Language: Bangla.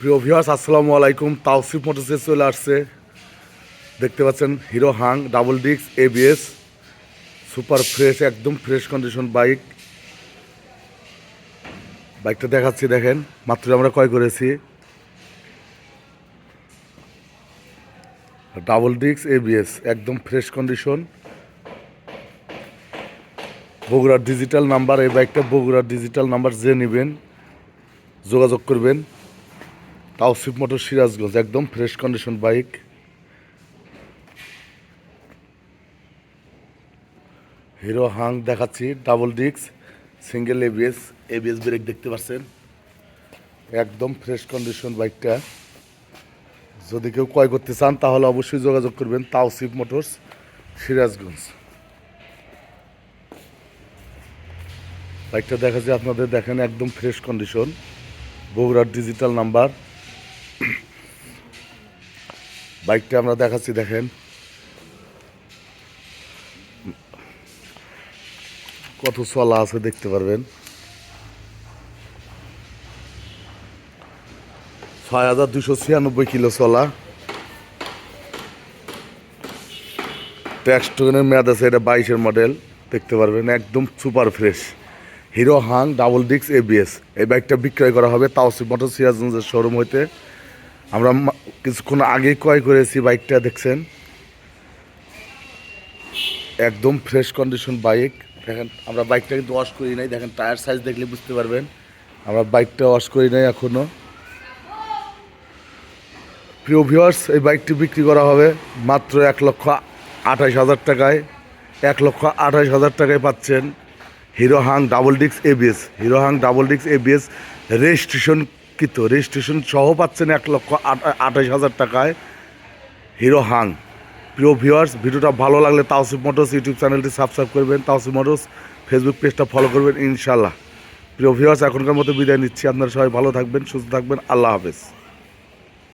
প্রিয় ভিউয়ার্স আসসালামু আলাইকুম। তাওসিফ মোটরসে চলে আসছে। দেখতে পাচ্ছেন, হিরো হাং ডাবল ডিক্স এবিএস সুপার ফ্রেশ একদম ফ্রেশ কন্ডিশন বাইক বাইকটা দেখাচ্ছি, দেখেন, মাত্র আমরা ক্রয় করেছি। ডাবল ডিক্স এবিএস একদম ফ্রেশ কন্ডিশন বগুড়ার ডিজিটাল নাম্বার এই বাইকটা বগুড়ার ডিজিটাল নাম্বার যে নেবেন, যোগাযোগ করবেন। তাওসিফ মোটর সিরাজগঞ্জ, একদম fresh condition bike hero Hang দেখাচ্ছি ডাবল ডিক্স সিঙ্গেল এবিএস এবিএস ব্রেক দেখতে পাচ্ছেন। একদম ফ্রেশ কন্ডিশন বাইকটা যদি কেউ ক্রয় করতে চান, তাহলে অবশ্যই যোগাযোগ করবেন তাওসিফ মোটরস সিরাজগঞ্জ। বাইকটা দেখাচ্ছি আপনাদের, দেখেন একদম ফ্রেশ কন্ডিশন বগুড়ার ডিজিটাল নাম্বার বাইকটা আমরা দেখাচ্ছি, দেখেন। কত চলা আছে দেখতে পারবেন। ছয় হাজার দুশো ছিয়ানব্বই কিলো চলা। ট্যাক্স টোকেনের মেয়াদ আছে, এটা বাইশের মডেল দেখতে পারবেন, একদম super fresh Hero Hunk double ডিক্স এবিএস এই বাইকটা বিক্রয় করা হবে তাওসিফ মোটর সিরাজগঞ্জের শোরুম হইতে। আমরা কিছুক্ষণ আগেই ক্রয় করেছি বাইকটা, দেখছেন? একদম ফ্রেশ কন্ডিশন বাইক দেখেন, আমরা বাইকটা কিন্তু ওয়াশ করি নাই। দেখেন টায়ার সাইজ দেখলে বুঝতে পারবেন। আমরা বাইকটা ওয়াশ করি নাই এখনও প্রিয় ভিউয়ার্স এই বাইকটি বিক্রি করা হবে মাত্র এক লক্ষ আঠাশ হাজার টাকায়। এক লক্ষ আঠাশ হাজার টাকায় পাচ্ছেন Hero hunk double discs ABS Hero hunk double discs ABS registration কৃত রেজিস্ট্রেশন সহ পাচ্ছেন এক লক্ষ আঠাশ হাজার টাকায় হিরো হাং। প্রিয় ভিউয়ার্স ভিডিওটা ভালো লাগলে তাওসিফ মোটরস ইউটিউব চ্যানেলটি সাবস্ক্রাইব করবেন, তাওসিফ মোটরস ফেসবুক পেজটা ফলো করবেন ইনশাল্লাহ প্রিয় ভিউয়ার্স এখনকার মতো বিদায় নিচ্ছি। আপনারা সবাই ভালো থাকবেন, সুস্থ থাকবেন, আল্লাহ হাফেজ।